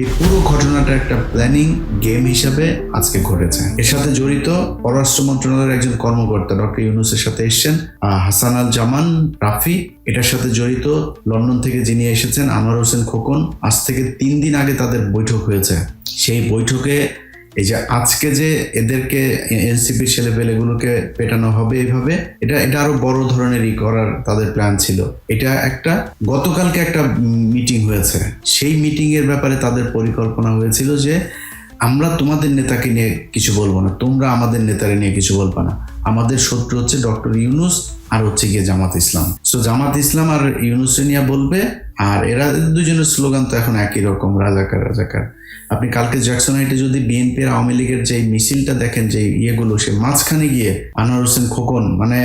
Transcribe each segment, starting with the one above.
এই পুরো ঘটনাটা একটা প্ল্যানিং গেম হিসাবে আজকে ঘটেছে। এর সাথে জড়িত পররাষ্ট্র মন্ত্রণালয়ের একজন কর্মকর্তা, ডক্টর ইউনুসের সাথে এসছেন হাসান আল জামান রাফি। এটার সাথে জড়িত লন্ডন থেকে যিনি এসেছেন, আনোয়ার হোসেন খোকন। আজ থেকে তিন দিন আগে তাদের বৈঠক হয়েছে। সেই বৈঠকে এই যে আজকে যে এদেরকে এনসিপি ছেলে পেলেগুলোকে পেটানো হবে এইভাবে, এটা এটা আরও বড় ধরনের ই করার তাদের প্ল্যান ছিল। এটা একটা, গতকালকে একটা মিটিং হয়েছে। সেই মিটিং এর ব্যাপারে তাদের পরিকল্পনা হয়েছিল যে, আমরা তোমাদের নেতাকে নিয়ে কিছু বলব না, তোমরা আমাদের নেতারে নিয়ে কিছু বলবা না। আমাদের শত্রু হচ্ছে ডক্টর ইউনুস আর হচ্ছে গিয়ে জামাত ইসলাম। সো জামাত ইসলাম আর ইউনুস নিয়ে বলবে, আর এরা দুজনের স্লোগান তো এখন একই রকম, রাজাকার রাজাকার। আপনি কালকে জ্যাকসন হাইটে যদি বিএনপি আর আওয়ামী লীগের যে মিছিলটা দেখেন যে ইয়েগুলো, সে মাঝখানে গিয়ে আনোয়ার হোসেন খোকন মানে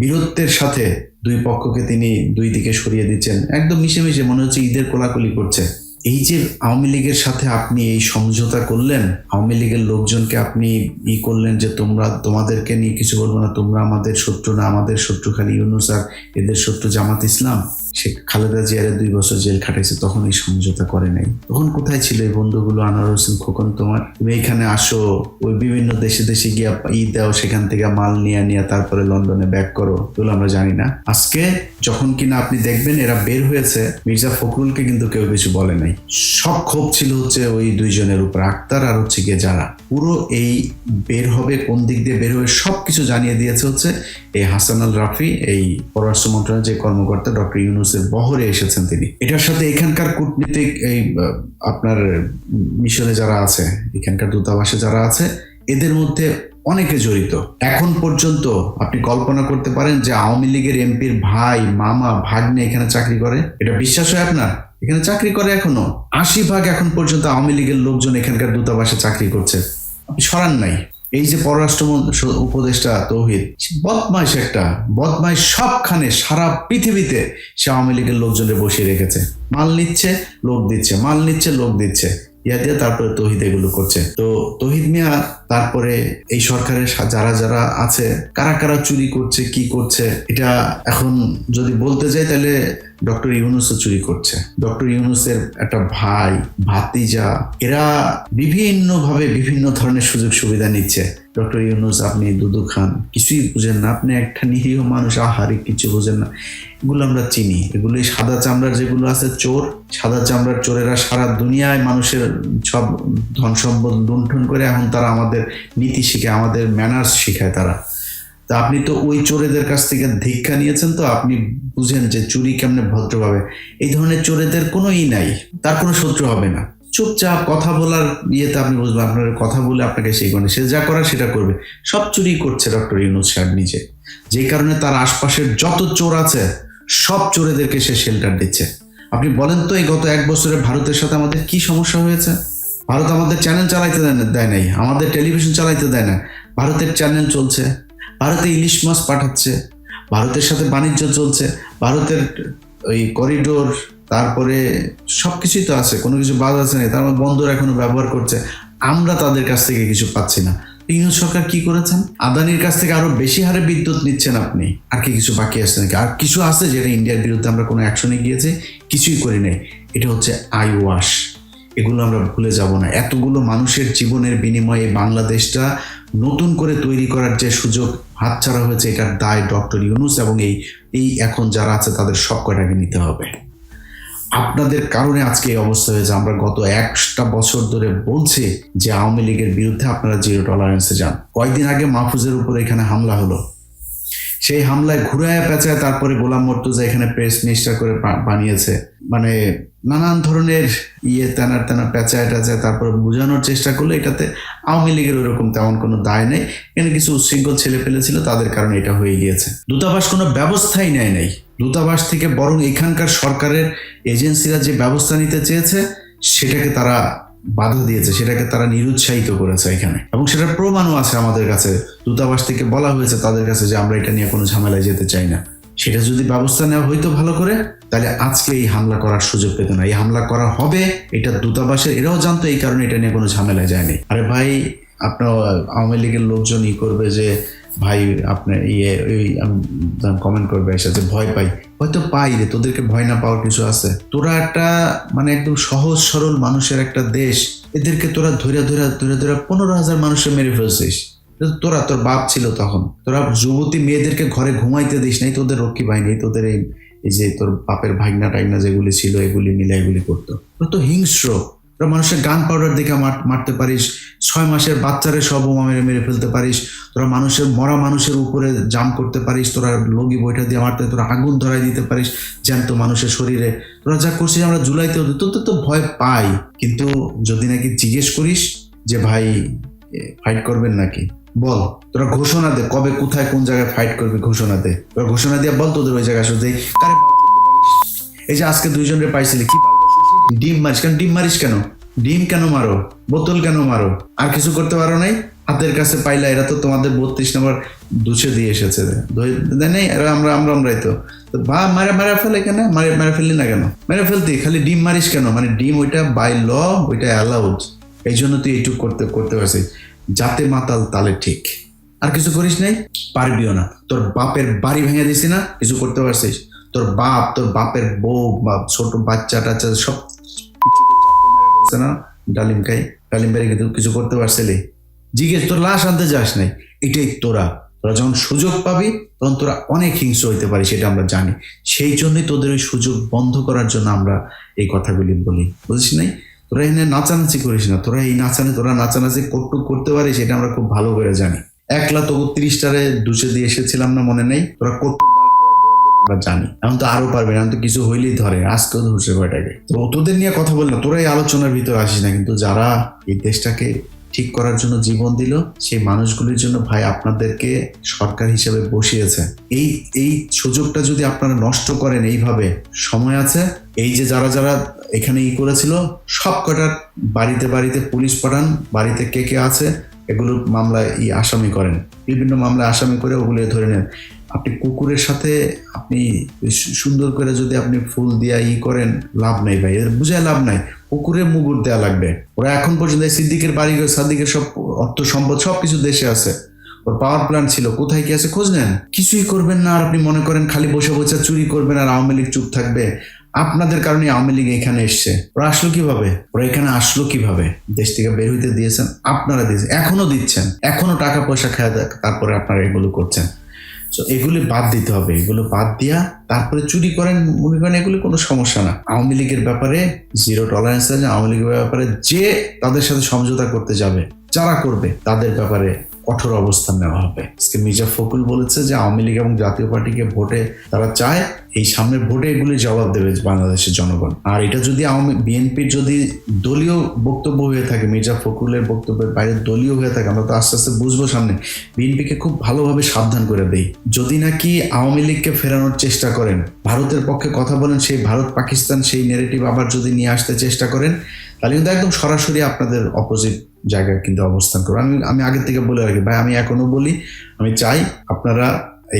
বীরত্বের সাথে দুই পক্ষকে তিনি দুই দিকে সরিয়ে দিচ্ছেন, একদম মিশে মিশে মনে হচ্ছে ঈদের কোলাকুলি করছে। এই যে আওয়ামী লীগের সাথে আপনি এই সমঝোতা করলেন, আওয়ামী লীগের লোকজনকে আপনি ই করলেন যে তোমরা, তোমাদেরকে নিয়ে কিছু বলব না, তোমরা আমাদের শত্রু না, আমাদের শত্রু খালি ইউনুস আর এদের শত্রু জামাত ইসলাম। সে খালেদা জিয়ারে দুই বছর জেল খাটাইছে, তখন এই সমঝোতা করে নাই। তখন কোথায় ছিল এই বন্ধুগুলো? আনোয়ার হোসেন খোকন তোমার? তুমি এখানে আসো, ওই বিভিন্ন দেশে দেশে গিয়া ই দাও, সেখান থেকে মাল নিয়ে নিয়ে তারপরে লন্ডনে ব্যাক করো, এগুলো আমরা জানি না। আজকে যখন কিনা আপনি দেখবেন, এরা বের হয়েছে, মির্জা ফখরুলকে কিন্তু কেউ কিছু বলে নাই। সব ক্ষোভ ছিল হচ্ছে ওই দুইজনের উপর, আক্তার আর হচ্ছে গিয়ে যারা। পুরো এই বের হবে, কোন দিক দিয়ে বের হবে সব কিছু জানিয়ে দিয়েছে হচ্ছে এই হাসান আল রাফি, এই পররাষ্ট্র মন্ত্রণালয়ের যে কর্মকর্তা ডক্টর ইউনুসের বহরে এসেছেন তিনি। এটার সাথে এখানকার কূটনীতিক এই আপনার মিশনে যারা আছে, এখানকার দূতাবাসে যারা আছে, এদের মধ্যে অনেকে জড়িত। এখন পর্যন্ত আপনি কল্পনা করতে পারেন যে আওয়ামী লীগের এমপির ভাই, মামা, ভাগ্নে এখানে চাকরি করে। এটা বিশ্বাস হয় আপনার? এখানে চাকরি করে এখনও? আশি ভাগ এখন পর্যন্ত আওয়ামী লীগের লোকজন এখানকার দূতাবাসে চাকরি করছে। আপনি সরান নাই। এই যে পররাষ্ট্র উপদেষ্টা তৌহিদ বদমাইশ একটা, বদমাইশ সবখানে সারা পৃথিবীতে সে আওয়ামী লীগের লোকজনে বসিয়ে রেখেছে। মাল নিচ্ছে, লোক দিচ্ছে, মাল নিচ্ছে, লোক দিচ্ছে। ইয়া দিয়ে তারপরে তহিদ এগুলো করছে। তো তহিদ মিয়া তারপরে এই সরকারের যারা যারা আছে, কারা কারা চুরি করছে, কি করছে, এটা এখন যদি বলতে যাই তাহলে ডক্টর ইউনুসও চুরি করছে। ডক্টর ইউনুসের একটা ভাই, ভাতিজা, এরা বিভিন্নভাবে বিভিন্ন ধরনের সুযোগ সুবিধা নিচ্ছে। ডক্টর ইউনুস, আপনি দুদু খান। কিছুই বুঝেন না। আপনি একটা নিরীহ মানুষ, আহারে কিছু বুঝেন না। এগুলো আমরা চিনি। এগুলো সাদা চামড়ার যেগুলো আছে, চোর। সাদা চামড়ার চোরেরা সারা দুনিয়ায় মানুষের সব ধন সম্পদ লুণ্ঠন করে, এখন তারা আমাদের নীতি শিখে, আমাদের ম্যানার্স শিখায় তারা। তা আপনি তো ওই চোরেদের কাছ থেকে ধিক্ষা নিয়েছেন তো আপনি বুঝেন যে চুরি কেমনে ভদ্রভাবে এই ধরনের চোরেদের কোনো ই নাই, তার কোনো শত্রু হবে না। চুপচাপ কথা বলার ইয়েতে আপনি বুঝবেন, আপনার কথা বলে আপনাকে সেই করে সে যা করার সেটা করবে। সব চুরি করছে ডক্টর ইউনুস সাহেব নিজে। যেই কারণে তার আশপাশের যত চোর আছে, সব চোরেদেরকে সে শেল্টার দিচ্ছে। আপনি বলেন তো, এই গত এক বছরে ভারতের সাথে আমাদের কি সমস্যা হয়েছে? ভারত আমাদের চ্যানেল চালাইতে দেয় নাই, আমাদের টেলিভিশন চালাইতে দেয় না। ভারতের চ্যানেল চলছে। ভারতে ইলিশ মাছ পাঠাচ্ছে, ভারতের সাথে বাণিজ্য চলছে, ভারতের ওই করিডোর তারপরে সব কিছুই তো আছে, কোনো কিছু বাদ আছে না তার মধ্যে বন্দর এখনও ব্যবহার করছে। আমরা তাদের কাছ থেকে কিছু পাচ্ছি না। ইউনুস সরকার কি করেছেন? আদানির কাছ থেকে আরও বেশি হারে বিদ্যুৎ নিচ্ছেন আপনি। আর কি কিছু বাকি আছে নাকি? আর কিছু আছে যেটা ইন্ডিয়ার বিরুদ্ধে আমরা কোনো অ্যাকশনে গিয়েছি, কিছুই করি নাই এটা হচ্ছে আই ওয়াশ এগুলো আমরা ভুলে যাব না। এতগুলো মানুষের জীবনের বিনিময়ে বাংলাদেশটা নতুন করে তৈরি করার যে সুযোগ হাতছাড়া হয়েছে, এটার দায় ডক্টর ইউনুস এবং এই এই এখন যারা আছে তাদের সব কয়টাকে নিতে হবে। আপনাদের কারণে আজকে এই অবস্থা হয়েছে। আমরা গত একটা বছর ধরে বলছি যে আওয়ামী লীগের বিরুদ্ধে আপনারা জিরো টলারেন্সে যান। কয়েকদিন আগে মাহফুজের উপর এখানে হামলা হলো। সেই হামলায় ঘুরায় পেঁচায় তারপরে গোলাম মর্তুজা এখানে প্রেস মিনিস্টার করে বানিয়েছে। মানে নানান ধরনের ইয়ে তেনার তেনা পেঁচায় টেঁচায় তারপর বোঝানোর চেষ্টা করল। এটাতে আওয়ামী লীগের ওরকম তেমন কোনো দায় নেই। এখানে কিছু উচ্ছৃঙ্খল ছেলে ফেলেছিল, তাদের কারণে এটা হয়ে গিয়েছে। দূতাবাস কোনো ব্যবস্থাই নেয় নাই। দূতাবাস থেকে বরং এখানকার সরকারের এজেন্সিরা যে ব্যবস্থা নিতে চেয়েছে, সেটাকে তারা বাধা দিয়েছে, সেটাকে তারা নিরুৎসাহিত করেছে এখানে। এবং সেটার প্রমাণও আছে আমাদের কাছে। দূতাবাস থেকে বলা হয়েছে তাদের কাছে যে আমরা এটা নিয়ে কোনো ঝামেলায় যেতে চাই না। সেটা যদি ব্যবস্থা নেওয়া হইতো ভালো করে, তাহলে আজকে এই হামলা করার সুযোগ পেত না। এই হামলা করা হবে, এটা দূতাবাসের, এরাও জানতো এই কারণে এটা নিয়ে কোনো ঝামেলা যায়নি। আরে ভাই, আপনার আওয়ামী লীগের লোকজন ই করবে যে, ভাই আপনার ইয়ে ওই কমেন্ট করবে এসে যে, ভয় পাই। হয়তো পাই রে, তোদেরকে ভয় না পাওয়ার কিছু আছে? তোরা একটা মানে একদম সহজ, সরল মানুষের একটা দেশ। এদেরকে তোরা ধরে ধরে ধরে ধরে পনেরো হাজার মানুষের মেরে ফেলছিস। তোরা, তোর বাপ ছিল তখন। তোরা যুবতী মেয়েদেরকে ঘরে ঘুমাইতে দিস নাই, তোদের রক্ষী বাহিনী তোদের এই যে তোর বাপের ভাগনা টাইগনা যেগুলি ছিল, এগুলি মিলে এগুলি করতো। তো হিংস্র। তোরা মানুষের গান পাউডার দেখে মার- মারতে পারিস। ছয় মাসের বাচ্চারে সব মেরে মেরে ফেলতে পারিস। তোরা মানুষের, মরা মানুষের উপরে জাম করতে পারিস। তোরা লগি বইটা দিয়ে মারতে, তোরা আগুন ধরাই দিতে পারিস জ্যান্ত মানুষের শরীরে। তোরা যা করছিস আমরা জুলাইতে তো তো তো ভয় পাই। কিন্তু যদি নাকি জিজ্ঞেস করিস যে ভাই ফাইট করবেন নাকি? বল, তোরা ঘোষণা দে কবে, কোথায়, কোন জায়গায় ফাইট করবি, ঘোষণা দে। তোরা ঘোষণা দিয়ে বল তোদের ওই জায়গায় আসলে কারে এই যে আজকে দুইজনের পাইছিলি, কি ডিম মারিস কেন? ডিম মারিস কেন? ডিম কেন মারো? বোতল কেন মারো? আর কিছু করতে পারো নাই? হাতের কাছে পাইলা, এরা তো তোমাদের বত্রিশ নম্বর দুছে দিয়ে এসেছে। নেই, এরা আমরা আমরা, আমরাই তো। বা, মারা মারা ফেলে কেন মারে, মারা ফেললি না কেন? মেরে ফেলতি? খালি ডিম মারিস কেন? মানে ডিম ওইটা বাই ল ওইটা অ্যালাউড এই জন্য তুই এইটুক করতে করতে পারছিস। যাতে মাতাল তালে ঠিক। আর কিছু করিস নাই? পারবিও না। তোর বাপের বাড়ি ভেঙে দিছি না? কিছু করতে পারছিস? তোর বাপ, তোর বাপের বউ বা ছোট বাচ্চা টাচ্চা সব না? ডালিম খাই, ডালিম বেড়ে কিন্তু কিছু করতে পারছিলি? জিজ্ঞেস, তোর লাশ আনতে যাস নাই? এটাই তোরা। তোরা যখন সুযোগ পাবি, তখন তোরা অনেক হিংস্র হইতে পারিস, সেটা আমরা জানি। সেই জন্যই তোদের ওই সুযোগ বন্ধ করার জন্য আমরা এই কথাগুলি বলি। বুঝিস নাই? তোরা এখানে নাচানাচি করিস না, তোরা এই নাচানি, তোরা নাচানাচি কটুক করতে পারিস সেটা আমরা খুব ভালো করে জানি। একলা তবু তিরিশটারে দুশে দিয়ে এসেছিলাম না মনে নেই, তোরা কটুক জানি। এখন তো আরও পারবে না তো কিছু হইলেই ধরে আজকে ধরছে কয়টাকে। তো তোদের নিয়ে কথা বললাম, তোরা এই আলোচনার ভিতরে আসিস না, কিন্তু যারা এই দেশটাকে ঠিক করার জন্য জীবন দিল। সেই মানুষগুলির জন্য ভাই আপনাদেরকে সরকার হিসেবে বসিয়েছে। এই এই সুযোগটা যদি আপনারা নষ্ট করেন এইভাবে, সময় আছে, এই যে যারা যারা এখানে ই করেছিল, সব কটার বাড়িতে বাড়িতে পুলিশ পাঠান, বাড়িতে কে কে আছে এগুলো মামলায় ই আসামি করেন। বিভিন্ন মামলায় আসামি করে ওগুলো ধরে নেন। আপনি কুকুরের সাথে আপনি সুন্দর করে যদি আপনি ফুল দিয়া ই করেন, লাভ নাই ভাই। বুঝায় লাভ নাই। কুকুরের মুগুর দেওয়া লাগবে। ওরা এখন পর্যন্ত সিদ্দিকের বাড়ি সাদ্দিকের সব অর্থ সম্পদ সব কিছু দেশে আছে। ওর পাওয়ার প্ল্যান্ট ছিল। কোথায় কি আছে খোঁজ নেন। কিছুই করবেন না, আর আপনি মনে করেন খালি বসে বসে চুরি করবেন আর আওয়ামী লীগ চুপ থাকবে। আপনাদের কারণে আওয়ামী লীগ এখানে এসছে। ওরা আসলো কীভাবে? ওরা এখানে আসলো কীভাবে? দেশ থেকে বের হইতে দিয়েছেন, আপনারা দিয়েছেন, এখনও দিচ্ছেন। এখনও টাকা পয়সা খায় তারপরে আপনারা এগুলো করছেন। তো এগুলি বাদ দিতে হবে। এগুলো বাদ দিয়া তারপরে চুরি করেন, মনে করেন এগুলি কোনো সমস্যা না। আওয়ামী লীগের ব্যাপারে জিরো টলারেন্স আছে, আওয়ামী লীগের ব্যাপারে যে তাদের সাথে সমঝোতা করতে যাবে, যারা করবে তাদের ব্যাপারে কঠোর অবস্থান নেওয়া হবে। আজকে মির্জা ফখরুল বলেছে যে আওয়ামী লীগ এবং জাতীয় পার্টিকে ভোটে তারা চায়, এই সামনে ভোটে এগুলি জবাব দেবে বাংলাদেশের জনগণ। আর এটা যদি আওয়ামী, বিএনপির যদি দলীয় বক্তব্য হয়ে থাকে, মির্জা ফখরুলের বক্তব্যের বাইরে দলীয় হয়ে থাকে, আমরা তো আস্তে আস্তে বুঝব সামনে। বিএনপিকে খুব ভালোভাবে সাবধান করে দেই। যদি নাকি আওয়ামী লীগকে ফেরানোর চেষ্টা করেন, ভারতের পক্ষে কথা বলেন, সেই ভারত পাকিস্তান সেই নেগেটিভ আবার যদি নিয়ে আসতে চেষ্টা করেন তাহলে একদম সরাসরি আপনাদের অপোজিট জায়গায় কিন্তু অবস্থান করব। আমি আমি আগের থেকে বলে রাখি, ভাই, আমি এখনও বলি, আমি চাই আপনারা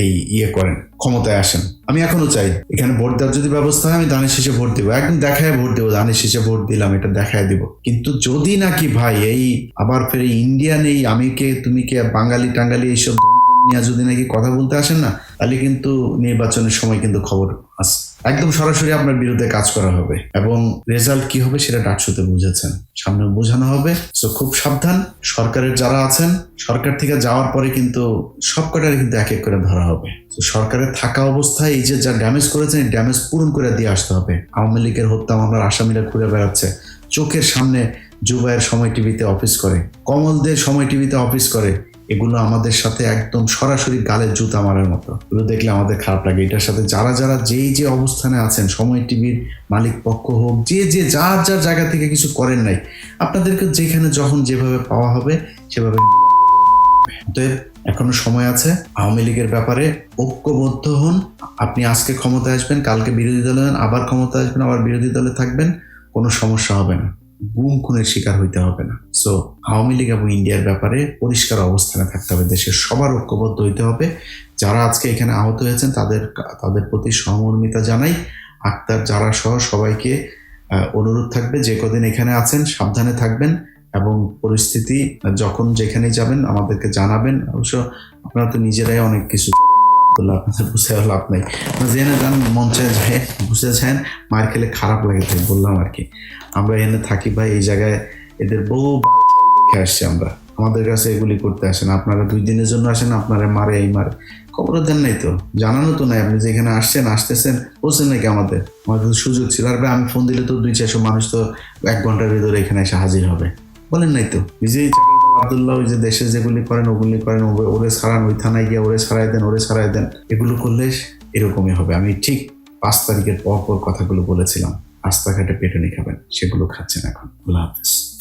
এই ইয়ে করেন, ক্ষমতায় আসেন। আমি এখনও চাই, এখানে ভোট দেওয়ার যদি ব্যবস্থা হয়, আমি দানের শেষে ভোট দিব। একদম দেখায় ভোট দেবো দানের শেষে ভোট দিলাম, এটা দেখায় দিব। কিন্তু যদি নাকি ভাই, এই আবার ফের ইন্ডিয়ান এই আমি কে, তুমি কে, বাঙালি, টাঙ্গালি এইসব নিয়ে যদি নাকি কথা বলতে আসেন না, তাহলে কিন্তু নির্বাচনের সময় কিন্তু খবর একদম সরাসরি আপনার বিরুদ্ধে কাজ করা হবে। এবং রেজাল্ট কি হবে সেটা ডাকসুতে বুঝেছেন। সামনে বোঝানো হবে। তো খুব সাবধান। সরকারের যারা আছেন, সরকার থেকে যাওয়ার পরে কিন্তু সব কটারে কিন্তু এক এক করে ধরা হবে। তো সরকারের থাকা অবস্থায় এই যে যা ড্যামেজ করেছেন, এই ড্যামেজ পূরণ করে দিয়ে আসতে হবে। আওয়ামী লীগের হত্যা মামলার আসামিরা ঘুরে বেড়াচ্ছে। চোখের সামনে জুবাইয়ের সময় টিভিতে অফিস করে। কমলদের সময় টিভিতে অফিস করে। এগুলো আমাদের সাথে একদম সরাসরি গালের জুতা মারার মতো। এগুলো দেখলে আমাদের খারাপ লাগে। এটার সাথে যারা যারা যেই যে অবস্থানে আছেন, সময় টিভির মালিক পক্ষ হোক, যে যে, যার যার জায়গা থেকে কিছু করেন নাই, আপনাদেরকে যেখানে যখন যেভাবে পাওয়া হবে, সেভাবে এখনও সময় আছে। আওয়ামী লীগের ব্যাপারে ঐক্যবদ্ধ হন। আপনি আজকে ক্ষমতায় আসবেন, কালকে বিরোধী দলে আবার ক্ষমতায় আসবেন, আবার বিরোধী দলে থাকবেন, কোনো সমস্যা হবে না। গুম খুনের শিকার হইতে হবে না। সো আওয়ামী লীগ এবং ইন্ডিয়ার ব্যাপারে পরিষ্কার অবস্থানে থাকতে হবে। দেশের সবার ঐক্যবদ্ধ হইতে হবে। যারা আজকে এখানে আহত হয়েছেন, তাদের তাদের প্রতি সহমর্মিতা জানাই। আক্তার যারা সহ সবাইকে অনুরোধ থাকবে, যে কদিন এখানে আছেন, সাবধানে থাকবেন এবং পরিস্থিতি, যখন যেখানে যাবেন, আমাদেরকে জানাবেন। অবশ্য আপনারা তো নিজেরাই অনেক কিছু বুঝে লাভ নাই। জেনে যান মঞ্চে যায় বুঝে যান মার খেলে খারাপ লাগে বললাম আর কি। আমরা এনে থাকি ভাই, এই জায়গায় এদের বহু দেখে আসছি আমরা? আমাদের কাছে এগুলি করতে আসেন, আপনারা দুই দিনের জন্য আসেন, আপনারা মারে, এই মারে। খবর দেন নাই তো, জানানো তো নাই, আপনি যেখানে আসছেন, আসতেছেন, বলছেন নাকি আমাদের? আমাদের সুযোগ ছিল। আর আমি ফোন দিলে তো দুই, চারশো মানুষ তো এক ঘণ্টার ভিতরে এখানে এসে হাজির হবে। বলেন নাই তো নিজেই আবদুল্লাহ, ওই যে দেশে যেগুলি করেন, ওগুলি করেন ওরে- ছাড়ান, ওই থানায় গিয়ে ওরে ছাড়াই দেন, ওরে ছাড়াই দেন, এগুলো করলে এরকমই হবে। আমি ঠিক পাঁচ তারিখের পর পর কথাগুলো বলেছিলাম, রাস্তাঘাটে পেটনি খাবেন, সেগুলো খাচ্ছেন এখন। আল্লাহ হাফেজ।